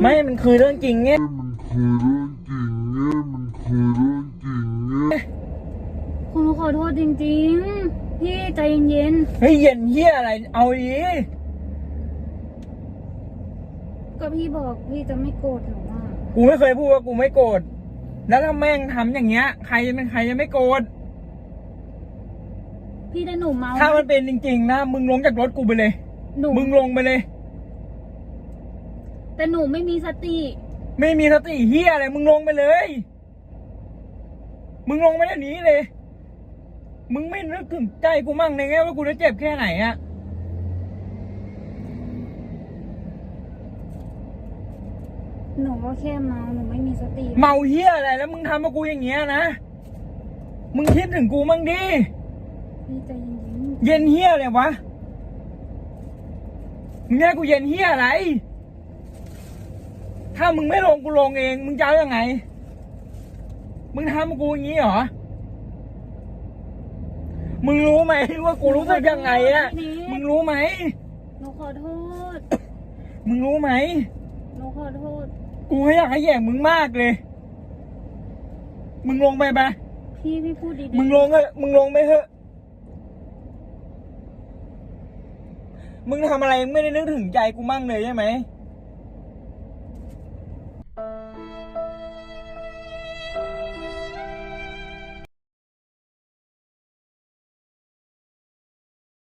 ไม่มันคือเรื่องจริงเนี่ยมันคือเรื่องจริงเนี่ยมันคือเรื่องจริงเนี่ยคุณขอโทษจริงๆ พี่ใจเย็นเฮ้ยเย็นเฮียอะไร เอาดีๆก็พี่บอกพี่จะไม่โกรธหนูอะกูไม่เคยพูดว่ากูไม่โกรธแล้วถ้าแม่งทำอย่างเงี้ย ใครเป็นใครจะไม่โกรธพี่ได้หนูเมาถ้ามันเป็นจริงๆนะมึงลงจากรถกูไปเลย หนูมึงลงไปเลย แต่หนูไม่มีสติ ไม่มีสติเฮียอะไรมึงลงไปเลย มึงลงไปเดี๋ยวนี้เลย มึงไม่นึกถึงใจกูมั่งเลยไงว่ากูจะเจ็บแค่ไหนอะหนูก็แค่เมา หนูไม่มีสติ เมาเฮียอะไรแล้วมึงทำกับกูอย่างเงี้ยนะ มึงคิดถึงกูมั่งดิ พี่ใจเย็นเย็นเฮียอะไรวะ มึงแค่กูเย็นเฮียอะไร ถ้ามึงไม่ลงกูลงเอง มึงจะเอายังไง มึงทำกับกูอย่างงี้เหรอ มึงรู้ไหมว่ากูรู้สึกยังไงอะมึงรู้ไหมๆหนูขอโทษ มึงรู้ไหม หนูขอโทษ กูไม่อยากให้แย่งมึงมากเลย มึงลงไปปะพี่พี่พูดดีๆมึงลงเถอะมึงลงไปเถอะ มึงทำอะไรมึงไม่ได้นึกถึงใจกูมั่งเลยใช่ไหมห